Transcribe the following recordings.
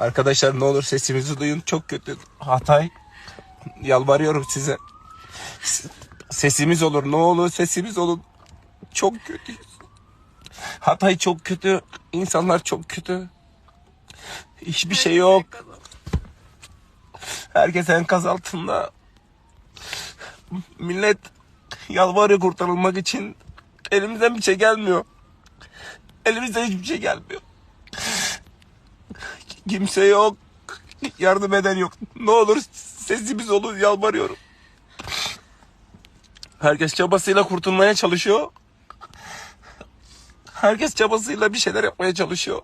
Arkadaşlar ne olur sesimizi duyun. Çok kötü. Hatay. Yalvarıyorum size. Sesimiz olur. Ne olur sesimiz olun. Çok kötü. Hatay çok kötü. İnsanlar çok kötü. Hiçbir şey yok. Herkes enkaz altında. Millet yalvarıyor kurtarılmak için. Elimizden bir şey gelmiyor. Elimizden hiçbir şey gelmiyor. Kimse yok. Yardım eden yok. Ne olur sesimiz olun yalvarıyorum. Herkes çabasıyla kurtulmaya çalışıyor. Herkes çabasıyla bir şeyler yapmaya çalışıyor.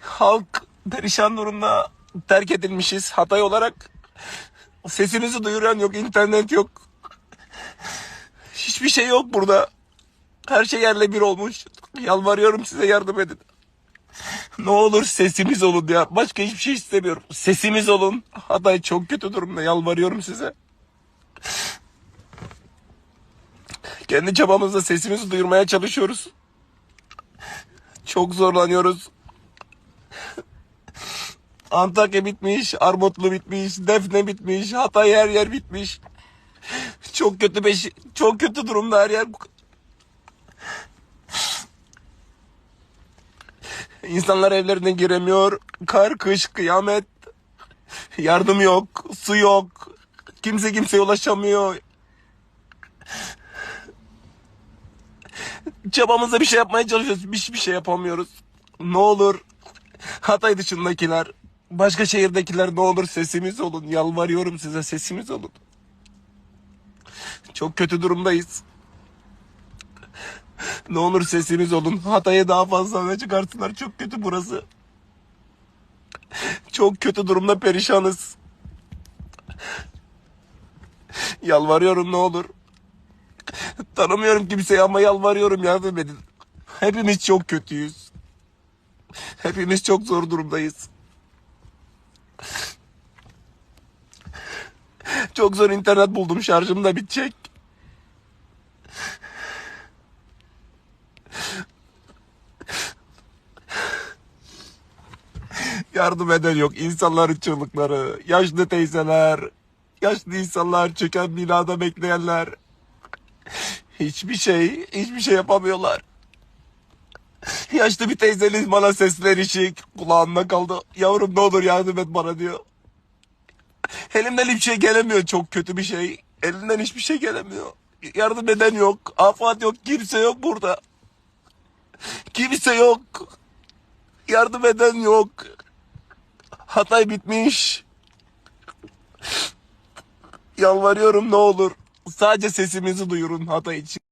Halk perişan durumda terk edilmişiz. Hatay olarak sesimizi duyuran yok, internet yok. Hiçbir şey yok burada. Her şey yerle bir olmuş. Yalvarıyorum size yardım edin. Ne olur sesimiz olun ya. Başka hiçbir şey istemiyorum. Sesimiz olun. Hatay çok kötü durumda. Yalvarıyorum size. Kendi çabamızla sesimizi duyurmaya çalışıyoruz. Çok zorlanıyoruz. Antakya bitmiş, Armutlu bitmiş, Defne bitmiş, Hatay her yer bitmiş. Çok kötü beş, çok kötü durumda her yer. İnsanlar evlerine giremiyor. Kar, kış, kıyamet. Yardım yok, su yok. Kimse kimseye ulaşamıyor. Çabamızla bir şey yapmaya çalışıyoruz. Hiçbir şey yapamıyoruz. Ne olur Hatay dışındakiler, başka şehirdekiler ne olur sesimiz olun. Yalvarıyorum size sesimiz olun. Çok kötü durumdayız. Ne olur sesimiz olun. Hatay'a daha fazla öne çıkartsınlar. Çok kötü burası. Çok kötü durumda perişanız. Yalvarıyorum ne olur. Tanımıyorum kimseyi ama yalvarıyorum yardım edin. Hepimiz çok kötüyüz. Hepimiz çok zor durumdayız. Çok zor internet buldum şarjım da bitecek. Yardım eden yok. İnsanların çığlıkları, yaşlı teyzeler, yaşlı insanlar, çöken binada bekleyenler. Hiçbir şey, hiçbir şey yapamıyorlar. Yaşlı bir teyzenin bana seslenişi kulağımda kaldı. Yavrum ne olur yardım et bana diyor. Elimden hiçbir şey gelemiyor. Çok kötü bir şey. Elinden hiçbir şey gelemiyor. Yardım eden yok. Afat yok. Kimse yok burada. Kimse yok. Yardım eden yok. Hatay bitmiş. Yalvarıyorum ne olur. Sadece sesimizi duyurun Hatay için.